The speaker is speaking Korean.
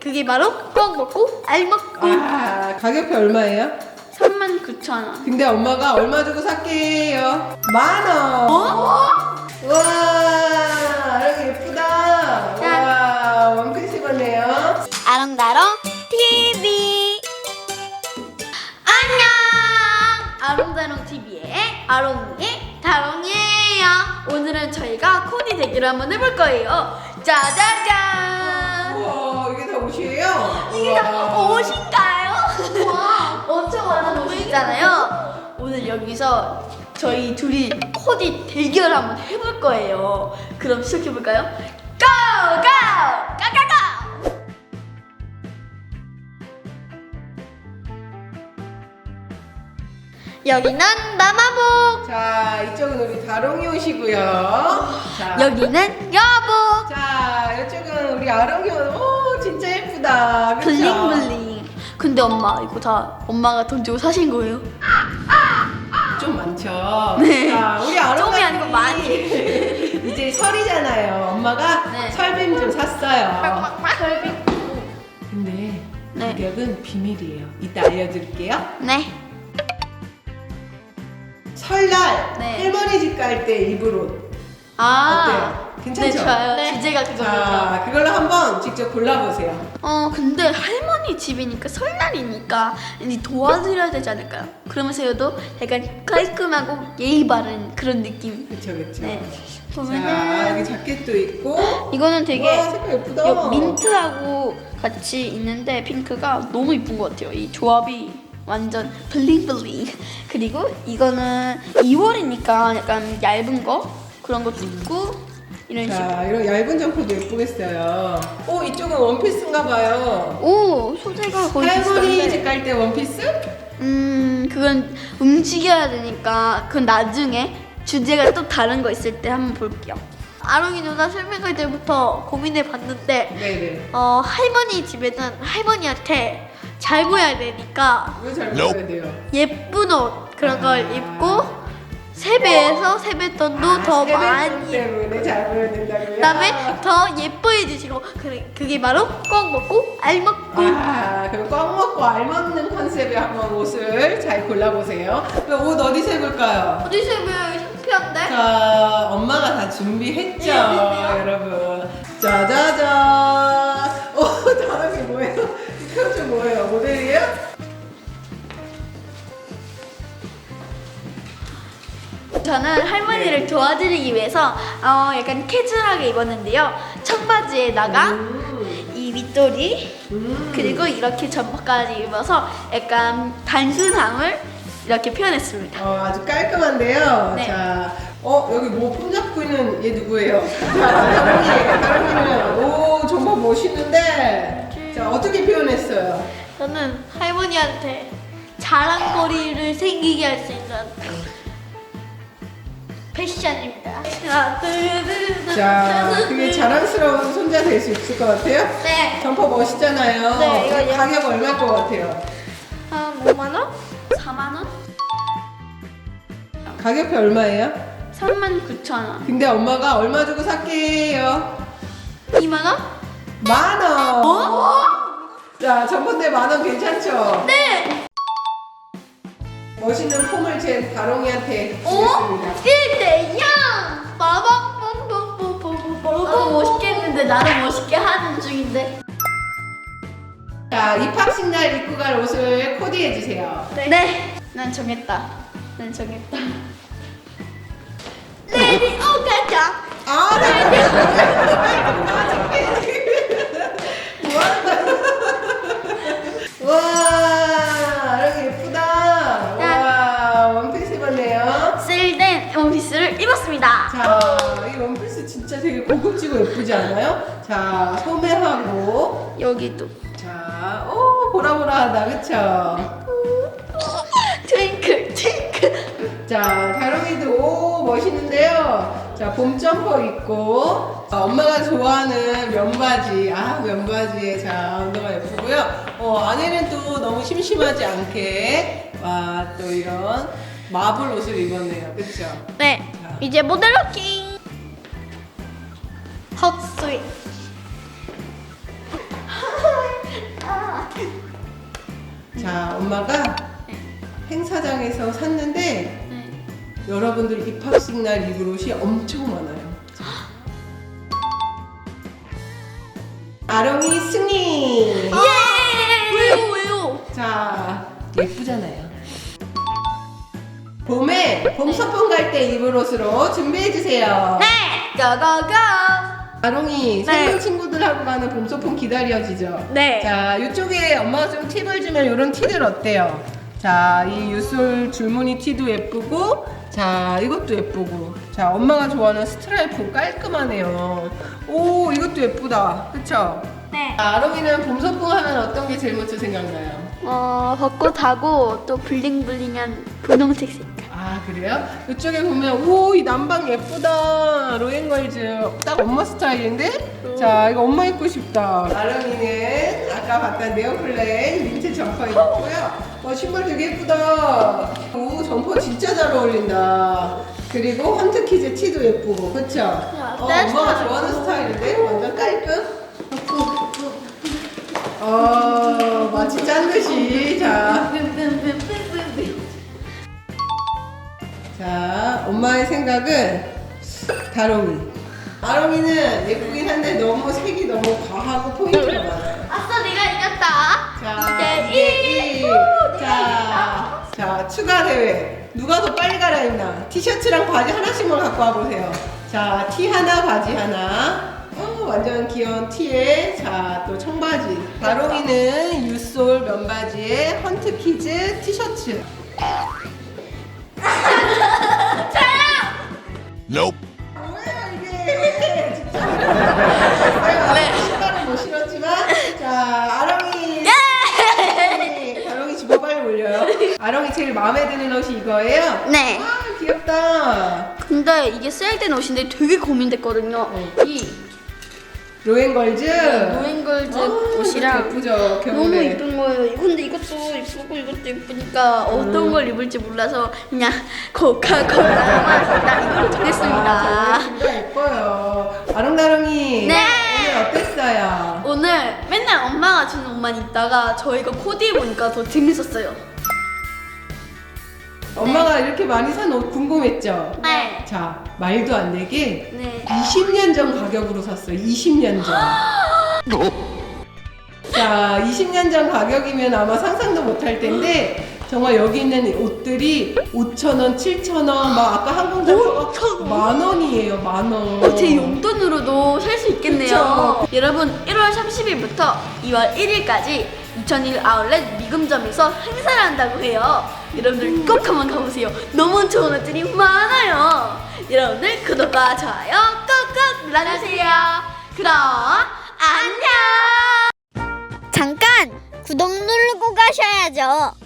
그게 바로 꼭 먹고 알 먹고 아, 가격이 얼마예요? 39,000원. 근데 엄마가 얼마 주고 살게요? 만 원. 어? 와, 이렇게 예쁘다. 와, 원피스 입었네요. 아롱다롱 TV 안녕 아롱다롱 TV의 아롱이의 다롱이에요 오늘은 저희가 코디 대결을 한번 해볼 거예요 짜자잔 옷이에요? 이게 다. 옷인가요? 와 엄청 많은 옷이잖아요 오늘 여기서 저희 둘이 코디 대결을 한번 해볼 거예요 그럼 시작해볼까요? 고! 고! 가가가! 여기는 마마복 자, 이쪽은 우리 다롱이 옷이고요. 자, 여기는 여복 자, 이쪽은 우리 아롱이 옷. 오, 예쁘다. 그쵸? 블링블링 근데 엄마 이거 다 엄마가 돈 주고 사신 거예요? 좀 많죠. 네. 자, 우리 아롱이 좀이 아니고 많이. 이제 설이잖아요. 엄마가 네. 설빔 좀 샀어요. 설빙 근데 네. 가격은 비밀이에요. 이따 알려드릴게요. 네 설날 네. 할머니 집 갈 때 입을 옷. 아, 어때요? 괜찮죠? 네, 좋아요. 주제가 그거죠. 자, 그걸로 한번 직접 골라보세요. 어, 근데 할머니 집이니까 설날이니까 이제 도와드려야 되지 않을까요? 그러면서도 약간 깔끔하고 예의 바른 그런 느낌. 그쵸, 그쵸. 네. 자, 보면은 여기 자켓도 있고. 이거는 되게 와, 색깔 예쁘다. 요 민트하고 같이 있는데 핑크가 너무 이쁜 것 같아요. 이 조합이 완전 블링블링. 그리고 이거는 2월이니까 약간 얇은 거 그런 것도 있고 이런 식으로. 자, 이런 얇은 점퍼도 예쁘겠어요. 오, 이쪽은 원피스인가 봐요. 오 소재가 거의 할머니 비슷한데. 집갈때 원피스? 음 그건 움직여야 되니까 그건 나중에 주제가 또 다른 거 있을 때 한번 볼게요. 아롱이 누나 설명할 때부터 고민해 봤는데 네네. 어 할머니 집에는 할머니한테 잘 보여야 되니까 이거 잘 보여야 돼요. 예쁜 옷 그런 걸 아. 입고 세배에서 세뱃돈도 아, 더 많이 때문에 잘 보여야 된다고요? 그다음에 더 예뻐해 주시고 그, 그게 바로 꼭 먹고 알 먹고 아, 그럼 꽉 먹고 알맞는 컨셉의 한번 옷을 잘 골라보세요. 그럼 옷 어디서 입을까요? 어디서 입어요? 창피한데? 자, 엄마가 다 준비했죠, 네, 네. 여러분. 저는 할머니를 네. 도와드리기 위해서 어, 약간 캐주얼하게 입었는데요. 청바지에다가 음, 이 윗도리 음. 그리고 이렇게 점퍼까지 입어서 약간 단순함을 이렇게 표현했습니다. 어, 아주 깔끔한데요. 네. 자, 어, 여기 뭐 폼잡고 있는 얘 누구예요? 자, 다른이는, 오, 정말 멋있는데. 자, 어떻게 표현했어요? 저는 할머니한테 자랑거리를 생기게 할 수 있는 패션입니다. 자, 그게 넷. 자랑스러운 손자 될 수 있을 것 같아요? 네. 점퍼 멋있잖아요. 네, 이거 예- 가격 얼마일 것 같아요? 한 5만 원? 4만 원? 가격이 얼마예요? 3만 9천 원. 근데 엄마가 얼마 주고 살게요? 2만 원? 만 원. 어? 자, 전번에 만원 괜찮죠? 네. 멋있는 폼을 제 다롱이한테 어? 주겠습니다. 1대 0! 빠밤빰빰빰빰빰빰 나도 멋있게 했는데 나도 멋있게 하는 중인데 자, 입학식 날 입고 갈 옷을 코디해 주세요. 네. 난 정했다 난 정했다 레디 오 가자 아, 네. 고급지고 예쁘지 않아요? 자, 소매하고, 여기도 자, 오, 보라보라하다, 그쵸? 트윙클 트윙클 자, 다롱이도 오 멋있는데요. 자, 봄 점퍼 입고 자, 엄마가 좋아하는 면바지. 아, 면바지에 자 운동화 예쁘고요. 어, 안에는 또 너무 심심하지 않게 와, 또 이런 마블 옷을 입었네요. 그렇죠? 네 이제 모델 로킹 헛스윙 자, 엄마가 네. 행사장에서 샀는데 네. 여러분들 입학식 날 입을 옷이 엄청 많아요. 아롱이 승리. 예! 왜요 왜요? 자, 예쁘잖아요. 봄에 봄 소풍 갈 때 입을 옷으로 준비해 주세요. 네. 고고고. 아롱이 네. 생동 친구들하고 가는 봄 소풍 기다려지죠. 네. 자, 이쪽에 엄마가 좀 팁을 주면 이런 티들 어때요? 자, 이 유솔 줄무늬 티도 예쁘고, 자, 이것도 예쁘고, 자, 엄마가 좋아하는 스트라이프 깔끔하네요. 오, 이것도 예쁘다. 그쵸? 네. 자, 아롱이는 봄 소풍 하면 어떤 게 제일 먼저 생각나요? 어 벚꽃하고 또 블링블링한 분홍색 색깔. 아 그래요? 이쪽에 보면 오이 남방 예쁘다. 로엔걸즈. 딱 엄마 스타일인데? 자 이거 엄마 입고 싶다. 아름이는 아까 봤던 네오플레인 민트 점퍼 입었고요. 어 신발 되게 예쁘다. 오 점퍼 진짜 잘 어울린다. 그리고 헌트키즈 티도 예쁘고 그쵸? 어, 엄마가 좋아하는 스타일인데? 완전 깔끔? 어 마치 짠 듯이. 자 엄마의 생각은 다롱이. 다롱이는 예쁘긴 한데 너무 색이 너무 과하고 포인트가 많아요. 아싸 내가 이겼다. 자, 이제 이제 일. 일. 자, 자, 추가 대회. 누가 더 빨리 갈아입나? 티셔츠랑 바지 하나씩만 갖고 와보세요. 자, 티 하나, 바지 하나. 어, 완전 귀여운 티에, 자, 또 청바지. 다롱이는 유솔 면바지에 헌트 키즈 티셔츠. Nope. 뭐야 이게 진짜 네. 신발은 못 신었지만 자 아롱이 아롱이 집어 빨리 올려요 아롱이 제일 마음에 드는 옷이 이거예요 네. 아 귀엽다 근데 이게 세일 된 옷인데 되게 고민됐거든요. 어. 이 로엔걸즈 노앵걸즈 아, 옷이랑 예쁘죠 너무 겨울에 이쁜 거예요. 근데 이것도 이쁘고 이것도 이쁘니까 어떤 음. 걸 입을지 몰라서 그냥 코카콜라만 나 이걸로 아, 정했습니다. 진짜 예뻐요 아롱다롱이 네. 오늘 어땠어요? 오늘 맨날 엄마가 주는 옷만 입다가 저희가 코디 입으니까 더 재밌었어요. 엄마가 이렇게 많이 산 옷 궁금했죠? 네. 자 말도 안 되게 네. 20년 전 가격으로 샀어요. 20년 전. 자, 20년 전 가격이면 아마 상상도 못할 텐데 정말 여기 있는 옷들이 5,000원, 7,000원, 막 아까 항공 잡혀가 만 원이에요, 만 원. 어, 제 용돈으로도 살 수 있겠네요. 여러분, 1월 30일부터 2월 1일까지 2001 아울렛 미금점에서 행사를 한다고 해요. 여러분들 꼭 한번 가보세요. 너무 좋은 옷들이 많아요. 여러분들 구독과 좋아요 꾹꾹 눌러주세요. 그럼 안녕. 잠깐 구독 누르고 가셔야죠.